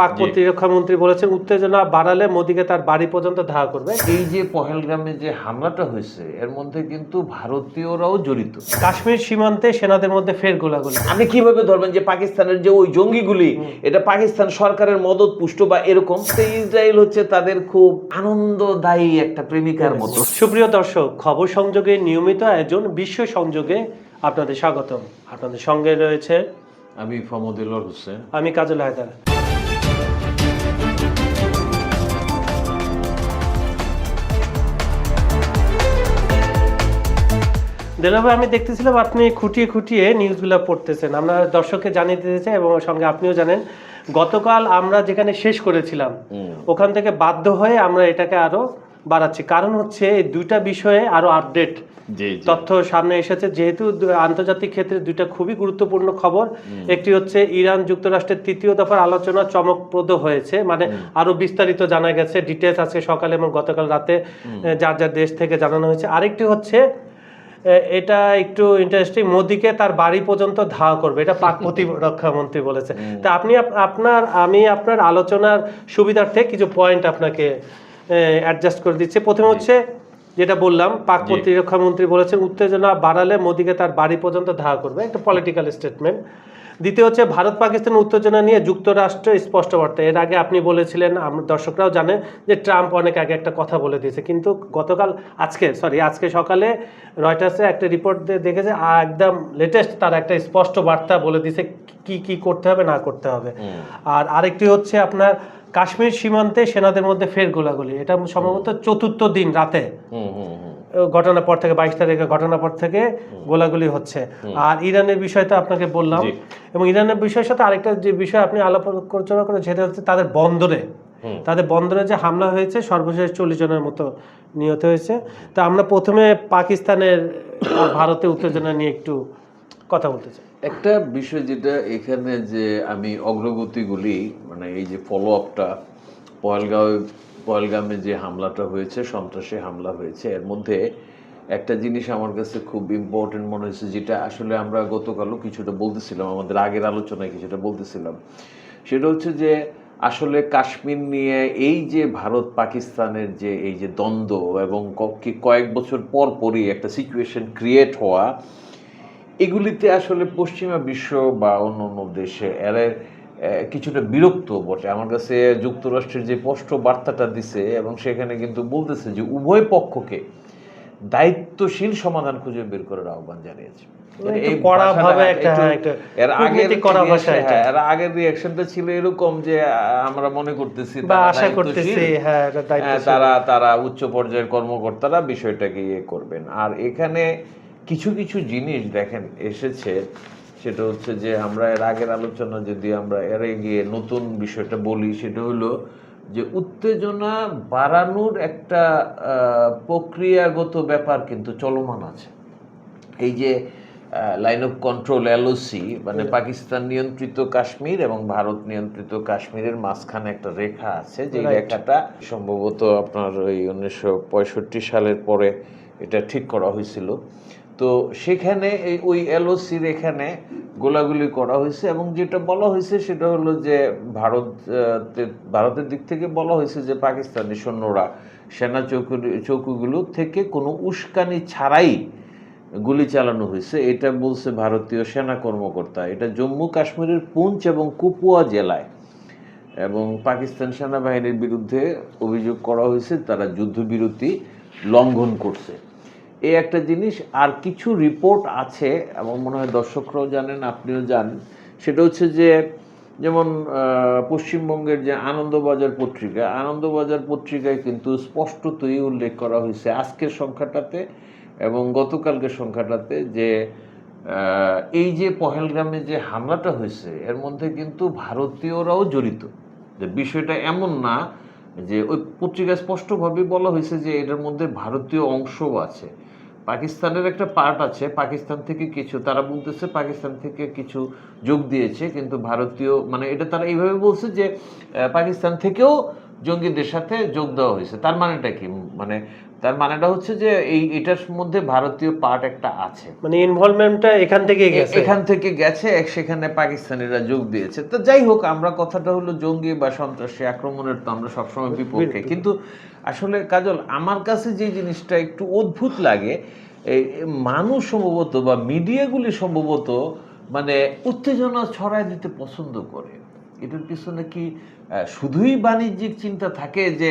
পাক প্রতিরক্ষা মন্ত্রী বলেছেন উত্তেজনা বাড়ালে মোদীকে তার বাড়ি পর্যন্ত ধাওয়া করবে। এই যে পহেলগ্রামে যে হামলাটা হয়েছে এর মধ্যে কিন্তু ভারতীয়রাও জড়িত। কাশ্মীর সীমান্তে সেনাদের মধ্যে ফের গোলাগুলি। আপনি কীভাবে ধরবেন যে পাকিস্তানের যে ওই জঙ্গিগুলি এটা পাকিস্তান সরকারের মদত পুষ্ট বা এরকম? তো ইসরায়েল হচ্ছে তাদের খুব আনন্দদায়ী একটা প্রেমিকার মতো। সুপ্রিয় দর্শক খবর সংযোগে নিয়মিত আয়োজন বিশ্ব সংযোগে আপনাদের স্বাগতম। আপনাদের সঙ্গে রয়েছে আমি ফমদুল্লাহ হোসেন। আমি কাজল হায়দার। দেলাভাই আমি দেখতেছিলাম আপনি খুঁটিয়ে খুঁটিয়ে নিউজগুলো পড়তেছেন। আমরা দর্শককে জানিয়ে দিতে চাই এবং সঙ্গে আপনিও জানেন গতকাল আমরা যেখানে শেষ করেছিলাম ওখান থেকে বাধ্য হয়ে আমরা এটাকে আরও বাড়াচ্ছি। কারণ হচ্ছে এই দুইটা বিষয়ে আরও আপডেট তথ্য সামনে এসেছে। যেহেতু আন্তর্জাতিক ক্ষেত্রে দুইটা খুবই গুরুত্বপূর্ণ খবর একটি হচ্ছে ইরান যুক্তরাষ্ট্রের তৃতীয় দফার আলোচনা চমকপ্রদ হয়েছে মানে আরও বিস্তারিত জানা গেছে ডিটেলস আজকে সকালে এবং গতকাল রাতে যার যার দেশ থেকে জানানো হয়েছে। আরেকটি হচ্ছে এটা একটু ইন্টারেস্টিং মোদিকে তার বাড়ি পর্যন্ত ধাওয়া করবে এটা পাক প্রতিরক্ষা মন্ত্রী বলেছে তা আপনি আপনার আমি আপনার আলোচনার সুবিধার্থে কিছু পয়েন্ট আপনাকে অ্যাডজাস্ট করে দিচ্ছি। প্রথমে হচ্ছে যেটা বললাম পাক প্রতিরক্ষা মন্ত্রী বলেছেন উত্তেজনা বাড়ালে মোদিকে তার বাড়ি পর্যন্ত ধাওয়া করবে। একটা পলিটিক্যাল স্টেটমেন্ট দ্বিতীয় হচ্ছে ভারত পাকিস্তান উত্তেজনা নিয়ে যুক্তরাষ্ট্র স্পষ্ট বার্তা। এর আগে আপনি বলেছিলেন দর্শকরাও জানেন যে ট্রাম্প অনেক আগে একটা কথা বলে দিয়েছে কিন্তু গতকাল আজকে সরি আজকে সকালে রয়টার্সে একটা রিপোর্ট দেখেছে একদম লেটেস্ট তার একটা স্পষ্ট বার্তা বলে দিয়েছে কি কি করতে হবে না করতে হবে। আর আরেকটি হচ্ছে আপনার কাশ্মীর সীমান্তে সেনাদের মধ্যে ফের গোলাগুলি। এটা সম্ভবত চতুর্থ দিন রাতে। ঘটনার পর থেকে বাইশ তারিখে ঘটনার পর থেকে গোলাগুলি হচ্ছে। আর ইরানের বিষয় তো আপনাকে বললাম। এবং ইরানের বিষয়ের সাথে আরেকটা যে বিষয় আপনি আলাপ আলোচনা করে সেটা হচ্ছে তাদের বন্দরে। তাদের বন্দরে যে হামলা হয়েছে সর্বশেষ চল্লিশ জনের মতো নিহত হয়েছে। তা আমরা প্রথমে পাকিস্তানের ভারতে উত্তেজনা নিয়ে একটু কথা বলতে চাই। একটা বিষয় যেটা এখানে যে আমি অগ্রগতিগুলি মানে এই যে ফলো আপটা পয়েলগাঁও পয়েলগামে যে হামলাটা হয়েছে, সন্ত্রাসী হামলা হয়েছে, এর মধ্যে একটা জিনিস আমার কাছে খুব ইম্পর্টেন্ট মনে হয়েছে, যেটা আসলে আমরা গতকালও কিছুটা বলতেছিলাম, আমাদের আগের আলোচনায় কিছুটা বলতেছিলাম। সেটা হচ্ছে যে, আসলে কাশ্মীর নিয়ে এই যে ভারত পাকিস্তানের যে এই যে দ্বন্দ্ব এবং কয়েক বছর পর পরই একটা সিচুয়েশন ক্রিয়েট হওয়া, এগুলিতে আসলে পশ্চিমা বিশ্ব বা অন্য অন্য দেশে এরা কিছুটা বিরক্ত বটে। আমার কাছে যুক্তরাষ্ট্রের যে স্পষ্ট বার্তাটা দিছে এবং সেখানে কিন্তু বলতেছে যে উভয় পক্ষকে দায়িত্বশীল সমাধান খুঁজে বের করার আহ্বান জানিয়েছে। এর আগের রিয়াকশনটা ছিল এরকম যে আমরা মনে করতেছি তারা তারা উচ্চ পর্যায়ের কর্মকর্তারা বিষয়টাকে ইয়ে করবেন। আর এখানে কিছু কিছু জিনিস দেখেন এসেছে সেটা হচ্ছে যে আমরা এর আগের আলোচনা যদি আমরা এর গিয়ে নতুন বিষয়টা বলি সেটা হলো যে উত্তেজনা বাড়ানোর একটা প্রক্রিয়াগত ব্যাপার কিন্তু চলমান আছে। এই যে লাইন অফ কন্ট্রোল এলওসি মানে পাকিস্তান নিয়ন্ত্রিত কাশ্মীর এবং ভারত নিয়ন্ত্রিত কাশ্মীরের মাঝখানে একটা রেখা আছে। যে রেখাটা সম্ভবত আপনার ওই উনিশশো পঁয়ষট্টি সালের পরে এটা ঠিক করা হয়েছিল। তো সেখানে এই ওই এলওসির এখানে গোলাগুলি করা হয়েছে এবং যেটা বলা হয়েছে সেটা হলো যে ভারত ভারতের দিক থেকে বলা হয়েছে যে পাকিস্তানি সৈন্যরা সেনা চৌকি চৌকিগুলো থেকে কোনো উস্কানি ছাড়াই গুলি চালানো হয়েছে। এটা বলছে ভারতীয় সেনা কর্মকর্তা। এটা জম্মু কাশ্মীরের পুঞ্চ এবং কুপুয়া জেলায়। এবং পাকিস্তান সেনাবাহিনীর বিরুদ্ধে অভিযোগ করা হয়েছে, তারা যুদ্ধবিরতি লঙ্ঘন করছে। এই একটা জিনিস, আর কিছু রিপোর্ট আছে এবং মনে হয় দর্শকরাও জানেন, আপনিও জানেন। সেটা হচ্ছে যে, যেমন পশ্চিমবঙ্গের যে আনন্দবাজার পত্রিকা, আনন্দবাজার পত্রিকায় কিন্তু স্পষ্টতই উল্লেখ করা হয়েছে আজকের সংখ্যাটাতে এবং গতকালকের সংখ্যাটাতে যে এই যে পহেলগ্রামে যে হামলাটা হয়েছে, এর মধ্যে কিন্তু ভারতীয়রাও জড়িত। যে বিষয়টা এমন না যে, ওই পত্রিকায় স্পষ্টভাবে বলা হয়েছে যে, এটার মধ্যে ভারতীয় অংশও আছে। পাকিস্তানের একটা পার্ট আছে, পাকিস্তান থেকে কিছু, তারা বলতেছে পাকিস্তান থেকে কিছু যোগ দিয়েছে, কিন্তু ভারতীয় মানে এটা তারা এইভাবে বলছে যে পাকিস্তান থেকেও জঙ্গিদের সাথে যোগ দেওয়া হয়েছে। তার মানেটা কি? মানে তার মানেটা হচ্ছে যে এই এটার মধ্যে ভারতীয় পার্ট একটা আছে। মানে ইনভলভমেন্টটা এখান থেকে গেছে। এখান থেকে গেছে এক সেখানে পাকিস্তানিরা যোগ দিয়েছে। তো যাই হোক আমরা কথাটা হলো জঙ্গি বা সন্ত্রাসী আক্রমণের তো আমরা সবসময় বিপক্ষে। কিন্তু আসলে কাজল আমার কাছে যে জিনিসটা একটু অদ্ভুত লাগে এই মানুষ সম্ভবত বা মিডিয়াগুলি সম্ভবত মানে উত্তেজনা ছড়ায় দিতে পছন্দ করে। এটার পিছনে কি শুধুই বাণিজ্যিক চিন্তা থাকে যে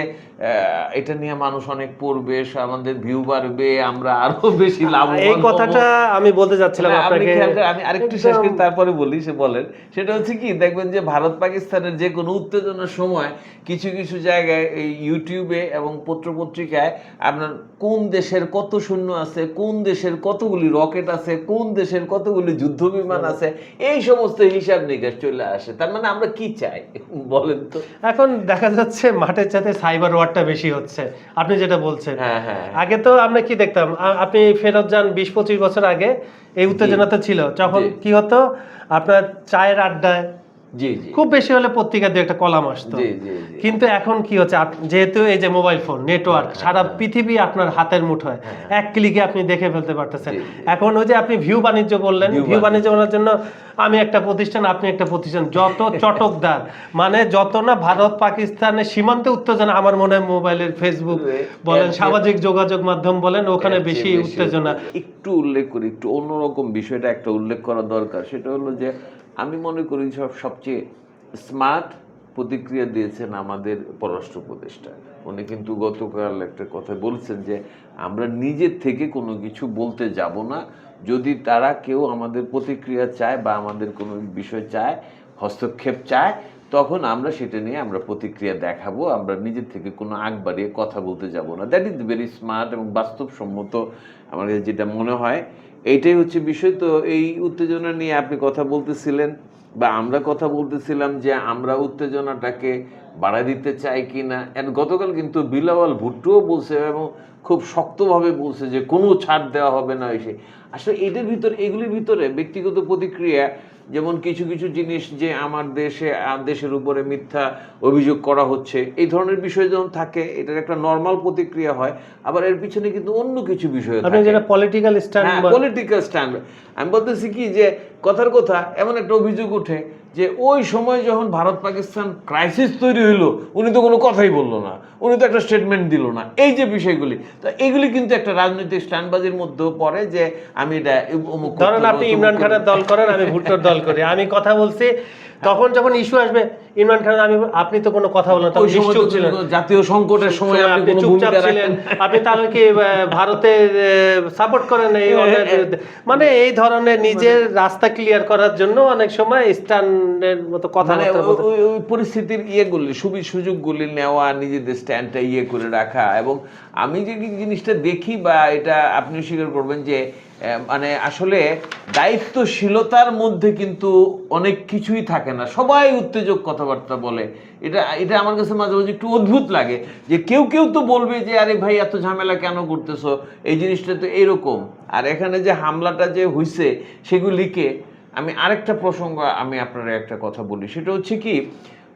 এটা নিয়ে মানুষ অনেক পড়বে আমাদের ভিউ বাড়বে আমরা আরও বেশি লাভবান এই কথাটা আমি বলতে যাচ্ছিলাম আপনাকে। আমি আরেকটু শেষ করি তারপরে বলি সে বলেন। সেটা হচ্ছে কি দেখবেন যে ভারত পাকিস্তানের যে কোনো উত্তেজনার সময় কিছু কিছু জায়গায় এই ইউটিউবে এবং পত্র পত্রিকায় আপনার কোন দেশের কত সৈন্য আছে কোন দেশের কতগুলি রকেট আছে কোন দেশের কতগুলি যুদ্ধ বিমান আছে এই সমস্ত হিসাব নিকাশ চলে আসে। তার মানে আমরা কি চাই? বলেন তো। এখন দেখা যাচ্ছে মাঠের চাতে সাইবার ওয়ারটা বেশি হচ্ছে। আপনি যেটা বলছেন। হ্যাঁ হ্যাঁ আগে তো আমরা কি দেখতাম? আপনি ফেরত যান বিশ পঁচিশ বছর আগে এই উত্তেজনা তো ছিল। যখন কি হতো? আপনার চায়ের আড্ডায় জি খুব বেশি হলে পত্রিকা দিয়ে একটা কলাম আসতো। কিন্তু এখন কি হচ্ছে? যেহেতু এই যে মোবাইল ফোন নেটওয়ার্ক সারা পৃথিবী আপনার হাতের মুঠোয়। এক ক্লিকে আপনি দেখে ফেলতে পারতেছেন। হ্যাঁ। এখন ওই যে আপনি ভিউ বাণিজ্য বললেন ভিউ বাণিজ্য। বলার জন্য আমি একটা প্রতিষ্ঠান আপনি একটা প্রতিষ্ঠান। যত চটকদার মানে যত না ভারত পাকিস্তানের সীমান্তে উত্তেজনা আমার মনে হয় মোবাইলের ফেসবুক বলেন সামাজিক যোগাযোগ মাধ্যম বলেন ওখানে বেশি উত্তেজনা। একটু উল্লেখ করি একটু অন্যরকম বিষয়টা একটা উল্লেখ করা দরকার। সেটা হলো যে আমি মনে করি সব, সবচেয়ে স্মার্ট প্রতিক্রিয়া দিয়েছেন আমাদের পররাষ্ট্র উপদেষ্টা। উনি কিন্তু গতকাল একটা কথা বলছেন যে, আমরা নিজের থেকে কোনো কিছু বলতে যাব না। যদি তারা কেউ আমাদের প্রতিক্রিয়া চায় বা আমাদের কোনো বিষয় চায়, হস্তক্ষেপ চায় তখন আমরা সেটা নিয়ে আমরা প্রতিক্রিয়া দেখাবো, আমরা নিজের থেকে কোনো আগ বাড়িয়ে কথা বলতে যাব না। দ্যাট ইজ ভেরি স্মার্ট এবং বাস্তবসম্মত আমার কাছে যেটা মনে হয়। এইটাই হচ্ছে বিষয়। তো এই উত্তেজনা নিয়ে আপনি কথা বলতেছিলেন বা আমরা কথা বলতেছিলাম যে আমরা উত্তেজনাটাকে বাড়া দিতে চাই কি না গতকাল কিন্তু বিলাওয়াল ভুট্টোও বলছে এবং খুব শক্তভাবে বলছে যে কোনো ছাড় দেওয়া হবে না এসে। আসলে এটার ভিতরে, এগুলির ভিতরে ব্যক্তিগত প্রতিক্রিয়া যেমন কিছু কিছু জিনিস যে আমার দেশে দেশের উপরে মিথ্যা অভিযোগ করা হচ্ছে এই ধরনের বিষয় যখন থাকে এটার একটা নর্মাল প্রতিক্রিয়া হয় আবার এর পিছনে কিন্তু অন্য কিছু বিষয় থাকে। যেটা পলিটিক্যাল স্ট্যান্ড পলিটিক্যাল স্ট্যান্ড আমি বলতেছি কি যে কথার কথা এমন একটা অভিযোগ ওঠে যে ওই সময় যখন ভারত পাকিস্তান ক্রাইসিস তৈরি হইল উনি তো কোনো কথাই বলল না। উনি তো একটা স্টেটমেন্ট দিল না। এই যে বিষয়গুলি তো এগুলি কিন্তু একটা রাজনৈতিক স্ট্যান্ডবাজির মধ্যেও পড়ে যে আমি এটা ধরেন আপনি ইমরান খানের দল করেন আমি ভুট্টোর দল করি। আমি কথা বলছি তখন যখন ইস্যু আসবে ইমরান খান আমি আপনি তো কোনো কথা বলেন ওই সময় ছিলেন। জাতীয় সংকটের সময় আপনি কোনো চুপচাপ ভূমিকা ছিলেন। আপনি তাহলে কি আহ, ভারতের সাপোর্ট করেন এই বিরুদ্ধে? মানে এই ধরনের নিজের রাস্তা ক্লিয়ার করার জন্য অনেক সময় স্ট্যান্ডের মতো কথা মানে ওই- ওই পরিস্থিতির ইয়েগুলি সুবি সুযোগগুলি নেওয়া নিজেদের স্ট্যান্ডটা ইয়ে করে রাখা। এবং আমি যে জিনিসটা দেখি বা এটা আপনি স্বীকার করবেন যে মানে আসলে দায়িত্বশীলতার মধ্যে কিন্তু অনেক কিছুই থাকে না। সবাই উত্তেজক কথাবার্তা বলে। এটা এটা আমার কাছে মাঝে মাঝে একটু অদ্ভুত লাগে যে কেউ কেউ তো বলবে যে, আরে ভাই, এত ঝামেলা কেন করতেছো? এই জিনিসটা তো এরকম। আর এখানে যে হামলাটা যে হইছে সেগুলিকে আমি আরেকটা প্রসঙ্গ আমি আপনার একটা কথা বলি। সেটা হচ্ছে কি,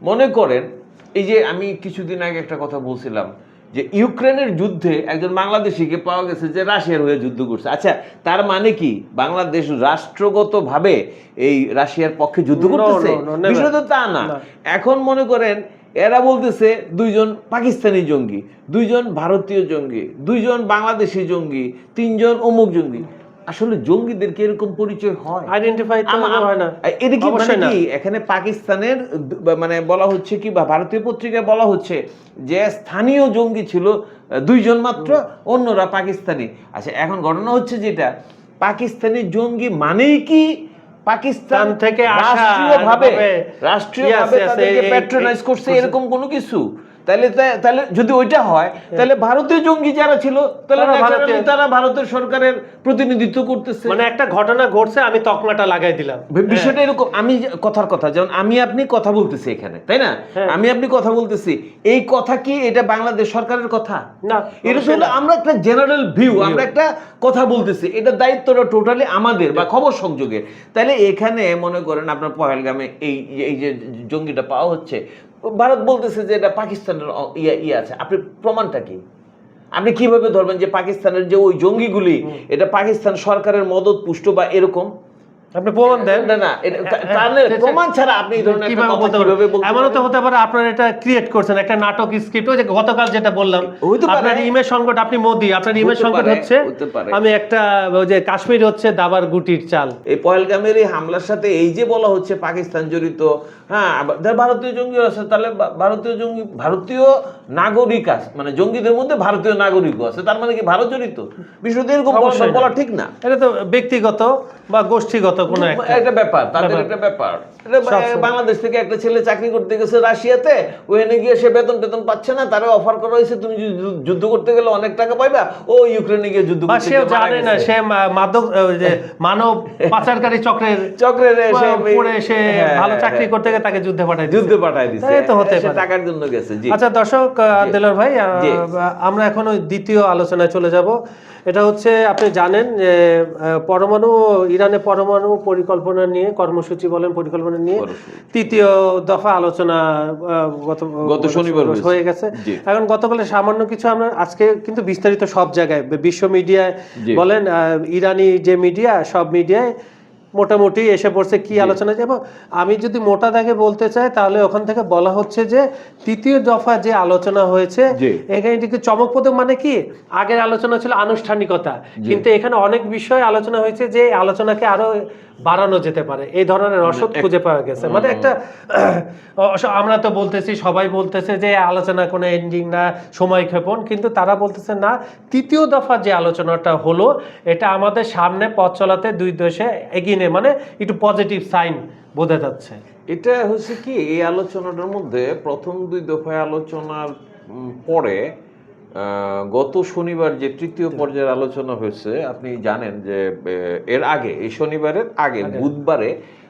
মনে করেন, এই যে আমি কিছুদিন আগে একটা কথা বলছিলাম। যে ইউক্রেনের যুদ্ধে একজন বাংলাদেশিকে পাওয়া গেছে যে রাশিয়ার হয়ে যুদ্ধ করছে। আচ্ছা তার মানে কি? বাংলাদেশ রাষ্ট্রগতভাবে এই রাশিয়ার পক্ষে যুদ্ধ করতেছে? বিষয় তা না। এখন মনে করেন এরা বলতেছে দুইজন পাকিস্তানি জঙ্গি দুইজন ভারতীয় জঙ্গি দুইজন বাংলাদেশি জঙ্গি তিনজন অমুক জঙ্গি। আসলে জঙ্গিদেরকে এরকম পরিচয় হয়? আইডেন্টিফাই তো হয় না। এটা কি মানে কি এখানে পাকিস্তানের মানে বলা হচ্ছে কি বা ভারতীয় পত্রিকায় বলা হচ্ছে যে স্থানীয় জঙ্গি ছিল দুইজন মাত্র অন্যরা পাকিস্তানি। আচ্ছা এখন ঘটনা হচ্ছে যেটা পাকিস্তানি জঙ্গি মানেই কি পাকিস্তান থেকে আসা, রাষ্ট্রীয়ভাবে। রাষ্ট্রীয়ভাবে তাদেরকে প্যাট্রোনাইজ করছে এরকম কোনো কিছু? তাহলে তাহলে যদি ওইটা হয় তাহলে ভারতীয় জঙ্গি যারা ছিল তাহলে তারা ভারতের সরকারের প্রতিনিধিত্ব করতেছে। মানে একটা ঘটনা ঘটছে আমি তকমাটা লাগাই দিলাম। বিষয়টা এরকম আমি কথার কথা যেমন আমি আপনি কথা বলতেছি এখানে তাই না? হ্যাঁ। আমি আপনি কথা বলতেছি এই কথা কি এটা বাংলাদেশ সরকারের কথা? না এটা হলো আমরা একটা জেনারেল ভিউ আমরা একটা কথা বলতেছি এটা দায়িত্বটা টোটালি আমাদের বা খবর সংযোগের। তাহলে এখানে মনে করেন আপনার পহেলগামে এই এই যে জঙ্গিটা পাওয়া হচ্ছে ভারত বলতেছে যে এটা পাকিস্তানের ইয়া ইয়ে আছে। আপনি প্রমাণটা কি? আপনি কীভাবে ধরবেন যে পাকিস্তানের যে ওই জঙ্গিগুলি এটা পাকিস্তান সরকারের মদত পুষ্ট বা এরকম? আপনি প্রমাণ দেন। না না এটা- তাহলে প্রমাণ ছাড়া আপনি এই ধরনের কীভাবে বলতে কীভাবে এমনও তো হতে পারে আপনার এটা ক্রিয়েট করছেন একটা নাটক স্ক্রিপ্ট ওই যে গতকাল যেটা বললাম আপনার ইমেজ সংকট আপনি মোদি আপনার ইমেজ সংকট হচ্ছে। আমি একটা ওই যে কাশ্মীর হচ্ছে দাবার গুটির চাল। এই পয়েলগামের এই হামলার সাথে এই যে বলা হচ্ছে পাকিস্তান জড়িত হ্যাঁ ভারতীয় জঙ্গি আছে তাহলে ভারতীয় জঙ্গি ভারতীয় নাগরিক আছে মানে জঙ্গিদের মধ্যে ভারতীয় নাগরিকও আছে তার মানে কি ভারত জড়িত? বিষয়টা এরকম বলা ঠিক না। এটা তো ব্যক্তিগত বা গোষ্ঠীগত কোনো একটা ব্যাপার তাদের একটা ব্যাপার। বাংলাদেশ থেকে একটা ছেলে চাকরি করতে গেছে রাশিয়াতে ওখানে গিয়ে সে বেতন টেতন পাচ্ছে না তারা অফার করা হয়েছে তুমি যুদ্ধ করতে গেলে অনেক টাকা পাইবা ও ইউক্রেনে গিয়ে যুদ্ধ করতে সেও জানে না সে মাদক যে মানব পাচারকারী চক্রের চক্রের এসে পরে সে হ্যাঁ, ভালো চাকরি হ্যাঁ। করতে গিয়ে তাকে যুদ্ধে পাঠায় যুদ্ধে পাঠায় দিছে। এই তো হতে পারে। টাকার জন্য গেছে জি। আচ্ছা দর্শক ভাই আমরা এখন ওই দ্বিতীয় আলোচনায় চলে যাব। এটা হচ্ছে আপনি জানেন যে পরমাণু ইরানে পরমাণু পরিকল্পনা নিয়ে কর্মসূচি বলেন পরিকল্পনা নিয়ে তৃতীয় দফা আলোচনা গত গত শনিবার হয়ে গেছে। এখন গতকালে সামান্য কিছু আমরা আজকে কিন্তু বিস্তারিত সব জায়গায় বিশ্ব মিডিয়ায় বলেন ইরানি যে মিডিয়া সব মিডিয়ায় মোটামুটি এসে পড়ছে কি আলোচনা। এবং আমি যদি মোটা দাগে বলতে চাই তাহলে ওখান থেকে বলা হচ্ছে যে তৃতীয় দফা যে আলোচনা হয়েছে এখানে একটু চমকপ্রদ মানে কি? আগের আলোচনা ছিল আনুষ্ঠানিকতা। কিন্তু এখানে অনেক বিষয় আলোচনা হয়েছে যে আলোচনাকে আরও বাড়ানো যেতে পারে। এই ধরনের রসদ খুঁজে পাওয়া গেছে। মানে একটা আমরা তো বলতেছি সবাই বলতেছে যে আলোচনা কোনো এন্ডিং না সময় ক্ষেপণ কিন্তু তারা বলতেছে না তৃতীয় দফা যে আলোচনাটা হলো এটা আমাদের সামনে পথ চলাতে দুই দেশে এগিয়ে মানে একটু পজিটিভ সাইন বোঝা যাচ্ছে। এটা হচ্ছে কি এই আলোচনাটার মধ্যে প্রথম দুই দফায় আলোচনার পরে গত শনিবার যে তৃতীয় পর্যায়ের আলোচনা হয়েছে আপনি জানেন যে এর আগে এই শনিবারের আগে। বুধবারে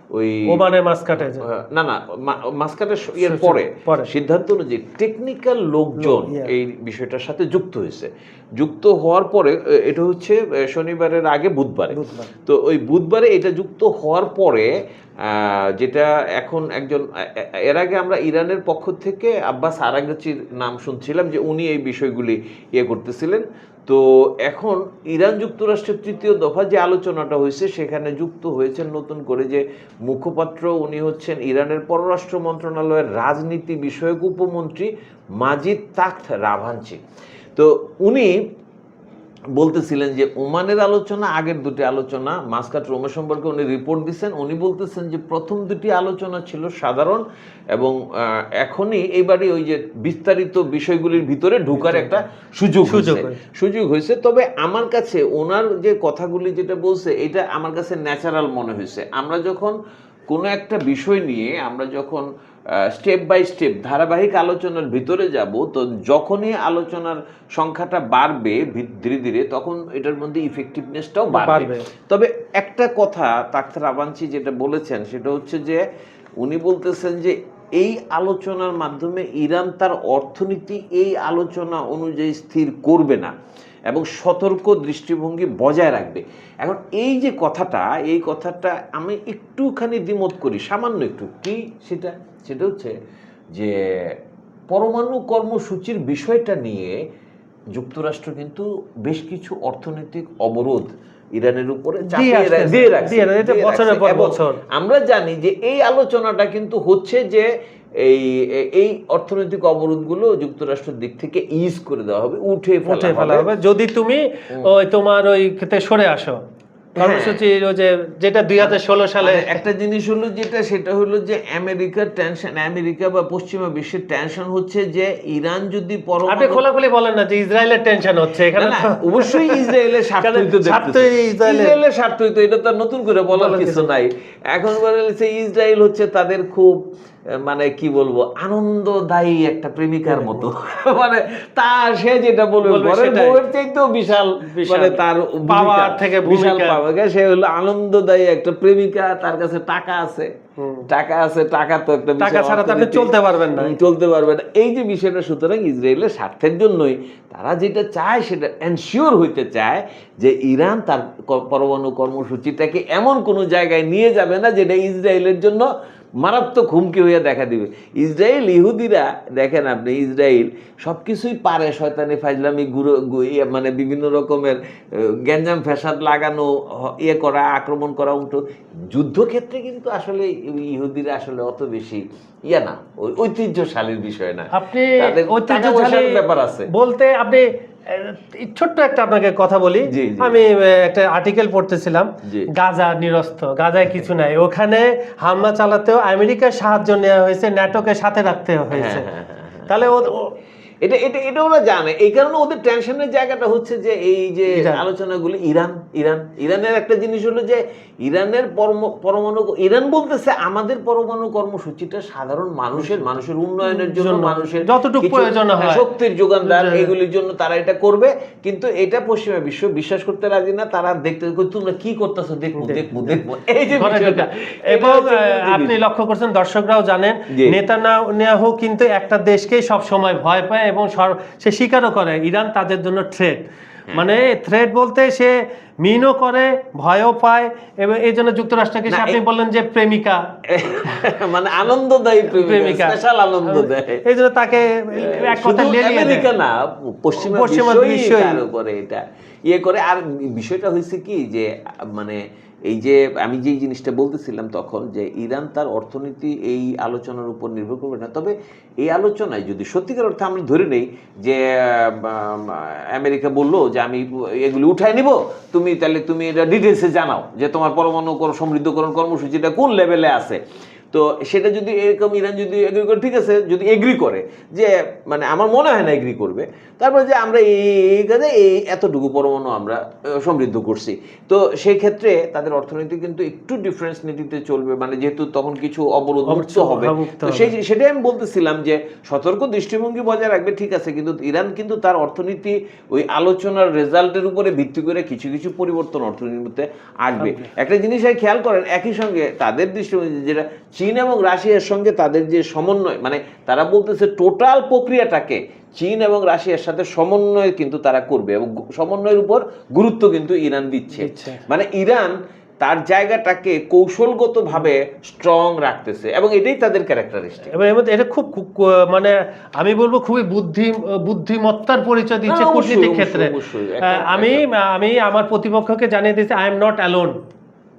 ওই ওমানের মাঝখাটে যে। আহ, না না মা- মাঝখানে এর পরে। সিদ্ধান্ত অনুযায়ী টেকনিক্যাল লোকজন এই বিষয়টার সাথে যুক্ত হয়েছে যুক্ত হওয়ার পরে এটা হচ্ছে শনিবারের আগে বুধবারে। তো ওই বুধবারে এটা যুক্ত হওয়ার পরে আহ, যেটা এখন একজন এর আগে আমরা ইরানের পক্ষ থেকে আব্বাস আরাগাচির নাম শুনছিলাম যে উনি এই বিষয়গুলি ইয়ে করতেছিলেন তো এখন ইরান যুক্তরাষ্ট্রের তৃতীয় দফা যে আলোচনাটা হয়েছে, সেখানে যুক্ত হয়েছেন নতুন করে যে মুখপাত্র, উনি হচ্ছেন ইরানের পররাষ্ট্র মন্ত্রণালয়ের রাজনীতি বিষয়ক উপমন্ত্রী মাজিদ তাখত রাভানচি তো উনি বলতেছিলেন যে ওমানের আলোচনা আগের দুটি আলোচনা মাসকাট রোমে সম্পর্কে উনি রিপোর্ট দিচ্ছেন উনি বলতেছেন যে প্রথম দুটি আলোচনা ছিল সাধারণ এবং এখনই এবারে ওই যে বিস্তারিত বিষয়গুলির ভিতরে ঢুকার একটা সুযোগ। সুযোগ হয়েছে। তবে আমার কাছে ওনার যে কথাগুলি যেটা বলছে এটা আমার কাছে ন্যাচারাল মনে হয়েছে। আমরা যখন কোনো একটা বিষয় নিয়ে আমরা যখন স্টেপ বাই স্টেপ ধারাবাহিক আলোচনার ভিতরে যাব তো যখনই আলোচনার সংখ্যাটা বাড়বে ধীরে ধীরে তখন এটার মধ্যে ইফেক্টিভনেসটাও বাড়বে বাড়বে। তবে একটা কথা তাক্তার আবাঞ্চি যেটা বলেছেন সেটা হচ্ছে যে উনি বলতেছেন যে এই আলোচনার মাধ্যমে ইরান তার অর্থনীতি এই আলোচনা অনুযায়ী স্থির করবে না এবং সতর্ক দৃষ্টিভঙ্গি বজায় রাখবে। এখন এই যে কথাটা এই কথাটা আমি একটুখানি দ্বিমত করি সামান্য একটু। কি সেটা? সেটা হচ্ছে যে পরমাণু কর্মসূচির বিষয়টা নিয়ে যুক্তরাষ্ট্র কিন্তু বেশ কিছু অর্থনৈতিক অবরোধ ইরানের উপরে। আমরা জানি যে এই আলোচনাটা কিন্তু হচ্ছে যে এই এই অর্থনৈতিক অবরোধগুলো যুক্তরাষ্ট্রের দিক থেকে ইজ করে দেওয়া হবে উঠে উঠে ফেলা হবে। যদি তুমি ওই তোমার ওই ক্ষেত্রে সরে আসো কর্মসূচির যে যেটা দুই হাজার ষোলো সালে একটা জিনিস হলো যেটা সেটা হলো যে আমেরিকার টেনশন আমেরিকা বা পশ্চিমা বিশ্বের টেনশন হচ্ছে যে ইরান যদি আপনি খোলাখুলি বলেন না যে ইসরায়েলের টেনশন হচ্ছে এখানে অবশ্যই ইসরায়েলের স্বার্থই তো। ইসরায়েলের। স্বার্থই তো এটা তো নতুন করে বলার কিছু নাই। এখন বলে ইসরায়েল হচ্ছে তাদের খুব মানে কি বলব আনন্দদায়ী একটা প্রেমিকার মতো মানে তা সে যেটা বলবে। বউয়ের চাইতেও বিশাল মানে তার ভূমিকা, থেকে বিশাল power। সে হলো আনন্দদায়ী একটা প্রেমিকা তার কাছে টাকা আছে টাকা আছে টাকা তো একটা টাকা ছাড়া আপনি চলতে পারবেন না। চলতে পারবে না এই যে বিষয়টা সুতরাং ইসরায়েলের স্বার্থের জন্যই তারা যেটা চায় সেটা এনশিওর হইতে চায় যে ইরান তার পরমাণু কর্মসূচিটাকে এমন কোনো জায়গায় নিয়ে যাবে না যেটা ইসরায়েলের জন্য মারাত্মক হুমকি হইয়া দেখা দিবে। ইসরায়েল ইহুদিরা দেখেন আপনি ইসরায়েল সব কিছুই পারে শয়তানি ফাজলামি গুরু ইয়ে মানে বিভিন্ন রকমের গ্যাঞ্জাম ফ্যাসাদ লাগানো ইয়ে করা আক্রমণ করা উল্টো। যুদ্ধক্ষেত্রে কিন্তু আসলে ইহুদিরা আসলে অত বেশি ইয়া না ঐতিহ্যশালীর বিষয় না। আপনি ব্যাপার আছে। বলতে আপনি ছোট্ট একটা আপনাকে কথা বলি। আমি একটা আর্টিকেল পড়তেছিলাম গাজা নিরস্ত গাজায় কিছু নাই। ওখানে হামলা চালাতেও আমেরিকার সাহায্য নেওয়া হয়েছে ন্যাটোকে সাথে রাখতে হয়েছে। হ্যাঁ, হ্যাঁ, হ্যাঁ, তাহলে এটা এটা এটা ওরা জানে এই কারণে ওদের টেনশনের জায়গাটা হচ্ছে যে এই যে ইরান। আলোচনাগুলি ইরান ইরান ইরানের একটা জিনিস হলো যে ইরানের পরমাণু ইরান বলতেছে আমাদের পরমাণু কর্মসূচিটা সাধারণ মানুষের মানুষের উন্নয়নের জন্য মানুষের যতটুকু প্রয়োজন হয়। শক্তির যোগানদার জি। এগুলির জন্য তারা এটা করবে কিন্তু এটা পশ্চিমা বিশ্ব বিশ্বাস করতে রাজি না তারা দেখতে তোমরা কি করতেছো দেখব দেখব দেখব এই যে বিষয়টা এবং। আপনি লক্ষ্য করছেন দর্শকরাও জানেন জি। নেতানিয়াহু কিন্তু একটা দেশকেই সব সময় ভয় পায় এবং সে স্বীকারও করে ইরান তাদের জন্য থ্রেট হ্যাঁ। মানে থ্রেট বলতে সে মিনও করে ভয়ও পায় এবং এই জন্য যুক্তরাষ্ট্রকে আপনি বললেন যে প্রেমিকা। মানে আনন্দদায়ী প্রেমিকা প্রেমিকা। স্পেশাল আনন্দ দেয় এই জন্য তাকে এক কথা আমেরিকা না পশ্চিমা পশ্চিমা বিশ্বই উপরে এটা। ইয়ে করে আর বিষয়টা হয়েছে কি যে মানে এই যে আমি যেই জিনিসটা বলতেছিলাম তখন যে ইরান তার অর্থনীতি এই আলোচনার উপর নির্ভর করবে না। তবে এই আলোচনায় যদি সত্যিকার অর্থে আমরা ধরে নেই যে আমেরিকা বলল যে আমি এগুলি উঠাই নিব, তুমি তাহলে তুমি এটা ডিটেলসে জানাও যে তোমার পরমাণু কর- সমৃদ্ধকরণ কর্মসূচিটা কোন লেভেলে আছে। তো সেটা যদি এরকম ইরান যদি এগ্রি করে ঠিক আছে যদি এগ্রি করে যে মানে আমার মনে হয় না এগ্রি করবে তারপরে যে আমরা এই কাজে এই এতটুকু পরমাণু আমরা সমৃদ্ধ করছি। তো সেই ক্ষেত্রে তাদের অর্থনীতি কিন্তু একটু ডিফারেন্স নীতিতে চলবে মানে যেহেতু তখন কিছু অবরোধ মুক্ত হবে। তো সেই সেটাই আমি বলতেছিলাম যে সতর্ক দৃষ্টিভঙ্গি বজায় রাখবে ঠিক আছে কিন্তু ইরান কিন্তু তার অর্থনীতি ওই আলোচনার রেজাল্টের উপরে ভিত্তি করে কিছু কিছু পরিবর্তন অর্থনীতিতে আসবে। একটা জিনিস খেয়াল করেন একই সঙ্গে তাদের দৃষ্টিভঙ্গি যেটা চীন এবং রাশিয়ার সঙ্গে তাদের যে সমন্বয় মানে তারা বলতেছে টোটাল প্রক্রিয়াটাকে চীন এবং রাশিয়ার সাথে সমন্বয় কিন্তু তারা করবে এবং সমন্বয়ের উপর গুরুত্ব কিন্তু ইরান দিচ্ছে। দিচ্ছে। মানে ইরান তার জায়গাটাকে কৌশলগতভাবে স্ট্রং রাখতেছে এবং এটাই তাদের ক্যারেক্টারিস্টিক এবং এটা খুব মানে আমি বলব খুবই বুদ্ধি বুদ্ধিমত্তার পরিচয় দিচ্ছে হ্যাঁ, কূটনীতিক ক্ষেত্রে। একটা- আমি আমি আমার প্রতিপক্ষকে জানিয়ে দিয়েছি I am not alone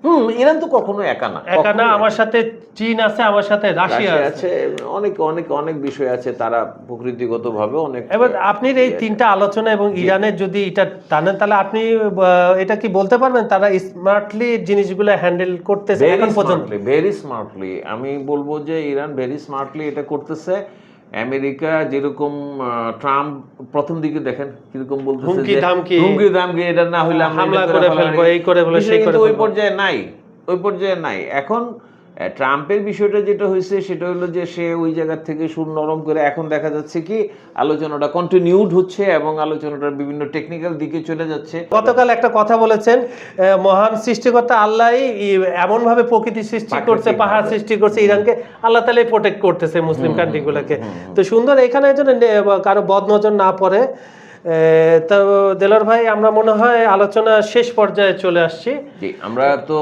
hmm Iran তো কখনো একা না একা না আমার সাথে চীন আছে আমার সাথে রাশিয়া আছে। আছে অনেক অনেক অনেক বিষয় আছে তারা প্রকৃতিগতভাবে অনেক এবার আপনি এই তিনটা আলোচনা এবং ইরানের যদি এটা টানেন তাহলে আপনি এটা কি বলতে পারবেন? তারা স্মার্টলি জিনিসগুলো হ্যান্ডেল করতেছে এখন পর্যন্ত? ভেরি স্মার্টলি আমি বলব যে ইরান ভেরি স্মার্টলি এটা করতেছে। আমেরিকা যেরকম ট্রাম্প প্রথম দিকে দেখেন কীরকম বলতেছে হুমকি ধামকি। হুমকি ধামকি এটা না হইলে হামলা করে ফেলব, এই করে ফেলব, সেই করে ওই পর্যায়ে নাই ওই পর্যায়ে নাই। এখন ট্রাম্পের বিষয়টা যেটা হয়েছে সেটা হলো যে সে ওই জায়গার থেকে সুর নরম করে এখন দেখা যাচ্ছে কি আলোচনাটা কন্টিনিউড হচ্ছে এবং আলোচনাটার বিভিন্ন টেকনিক্যাল দিকে চলে যাচ্ছে। গতকাল একটা কথা বলেছেন মহান সৃষ্টিকর্তা আল্লাহ এমন ভাবে প্রকৃতি সৃষ্টি করছে পাহাড় সৃষ্টি করছে ইরানকে আল্লাহ তালাই প্রোটেক্ট করতেছে মুসলিম কান্ট্রিগুলোকে তো সুন্দর এখানে যেন নে- কারও বদনজর না পড়ে। তো দেলোর ভাই, আমরা মনে হয় আলোচনা শেষ পর্যায়ে চলে আসছি। জি, আমরা তো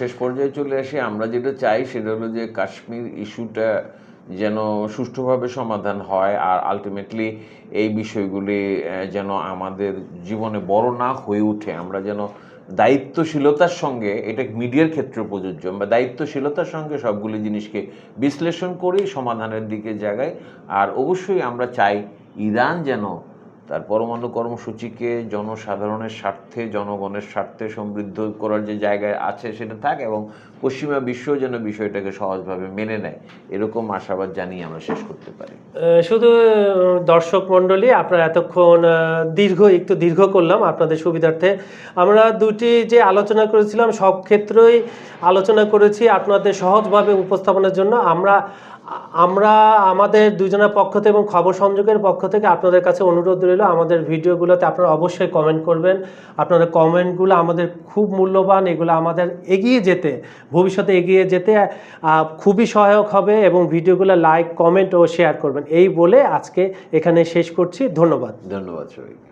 শেষ পর্যায়ে চলে আসি। আমরা যেটা চাই সেটা হলো যে কাশ্মীর ইস্যুটা যেন সুষ্ঠুভাবে সমাধান হয় আর আলটিমেটলি এই বিষয়গুলি যেন আমাদের জীবনে বড় না হয়ে ওঠে আমরা যেন দায়িত্বশীলতার সঙ্গে, এটা মিডিয়ার ক্ষেত্রে প্রযোজ্য, আমরা দায়িত্বশীলতার সঙ্গে সবগুলি জিনিসকে বিশ্লেষণ করি সমাধানের দিকে জায়গায় আর অবশ্যই আমরা চাই ইরান যেন তার পরমাণু কর্মসূচিকে জনসাধারণের স্বার্থে, জনগণের স্বার্থে সমৃদ্ধ করার যে জায়গায় আছে সেটা থাক এবং পশ্চিমা বিশ্ব যেন বিষয়টাকে সহজভাবে মেনে নেয়, এরকম আশাবাদ জানিয়ে আমরা শেষ করতে পারি। শুধু দর্শক মণ্ডলী, আপনারা এতক্ষণ দীর্ঘ, একটু দীর্ঘ করলাম আপনাদের সুবিধার্থে। আমরা দুটি যে আলোচনা করেছিলাম, সব ক্ষেত্রেই আলোচনা করেছি আপনাদের সহজভাবে উপস্থাপনের জন্য। আমরা আমরা আমাদের দুজনের পক্ষ থেকে এবং খবর সংযোগের পক্ষ থেকে আপনাদের কাছে অনুরোধ রইল আমাদের ভিডিওগুলোতে আপনারা অবশ্যই কমেন্ট করবেন। আপনাদের কমেন্টগুলো আমাদের খুব মূল্যবান, এগুলো আমাদের এগিয়ে যেতে, ভবিষ্যতে এগিয়ে যেতে খুবই সহায়ক হবে এবং ভিডিওগুলো লাইক কমেন্ট ও শেয়ার করবেন। এই বলে আজকে এখানে শেষ করছি। ধন্যবাদ। ধন্যবাদ সবাইকে।